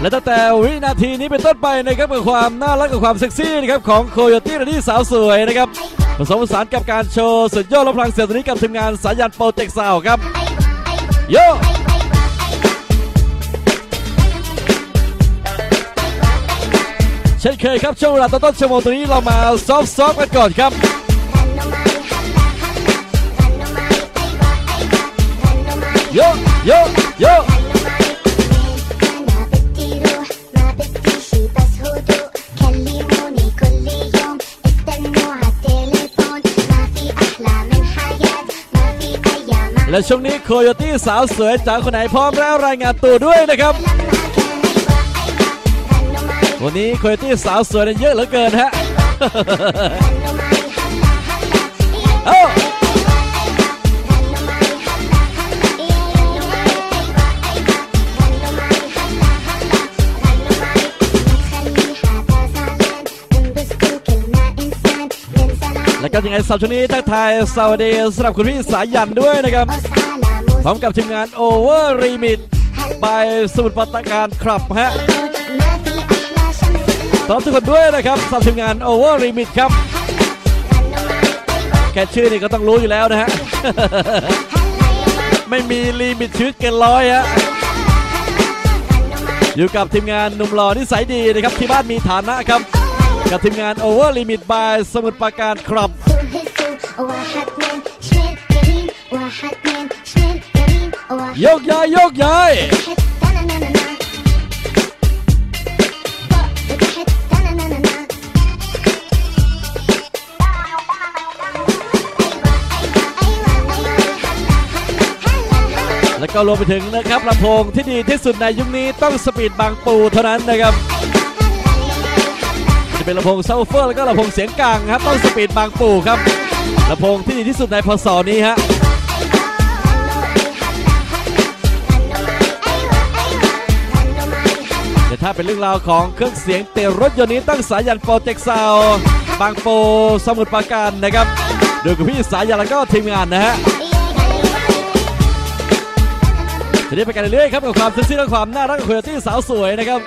และตั้งแต่วินาทีนี้เป็นต้นไปนะครับกับความน่ารักกับความเซ็กซี่นะครับของโคโยตี้ระดี้สาวสวยนะครับผสมผสานกับการโชว์สุดยอดและพลังเสียงตัวนี้กับทีมงานสายันโปรเจกต์ซาวครับโยเช่นเคยครับช่วงเวลาต้นๆชั่วโมงตัวนี้เรามาซอฟต์ๆกันก่อนครับโยโยโย และช่วงนี้โคโยตี้สาวสวยจากคนไหนพร้อมแล้วรายงานตัวด้วยนะครับ วันนี้โคโยตี้สาวสวยเยอะเหลือเกินฮะ oh! นะครับยังไงสัปดาห์นี้ทักทายสวัสดีสำหรับคุณพี่สายันด้วยนะครับพร้อมกับทีมงานโอเวอร์รีมิตบาสมุดปรตการครับฮะตอบทุกคนด้วยนะครับสำหรับทีมงานโอเวอร์รีมิตครับแค่ชื่อนี่ก็ต้องรู้อยู่แล้วนะฮะไม่มีลิมิตชีดเกินร้อยฮะอยู่กับทีมงานนุ่มหล่อนิสัยดีนะครับที่บ้านมีฐานะครับ กับทีมงาน Over Limit by สมุดปาการครับยกย้ายยกย้ายแล้วก็รวมไปถึงนะครับลำโพงที่ดีที่สุดในยุคนี้ต้องสปีดบางปูเท่านั้นนะครับ เป็นลำโพงเซับวูฟเฟอร์แล้วก็ลำโพงเสียงกลางครับ ต้องสปีดบางปูครับลำโพงที่ดีที่สุดในพศนี้ฮะแต่ถ้าเป็นเรื่องราวของเครื่องเสียงเตะรถยนต์นี้ตั้งสายันโปรเจกต์ซาวด์บางปูสมุทรปราการนะครับโดยกับพี่สายันแล้วก็ทีมงานนะฮะทีนี้ไปกันเรื่อยๆครับกับความเซ็กซี่และความน่ารักของคโยตี้สาวสวยนะครับ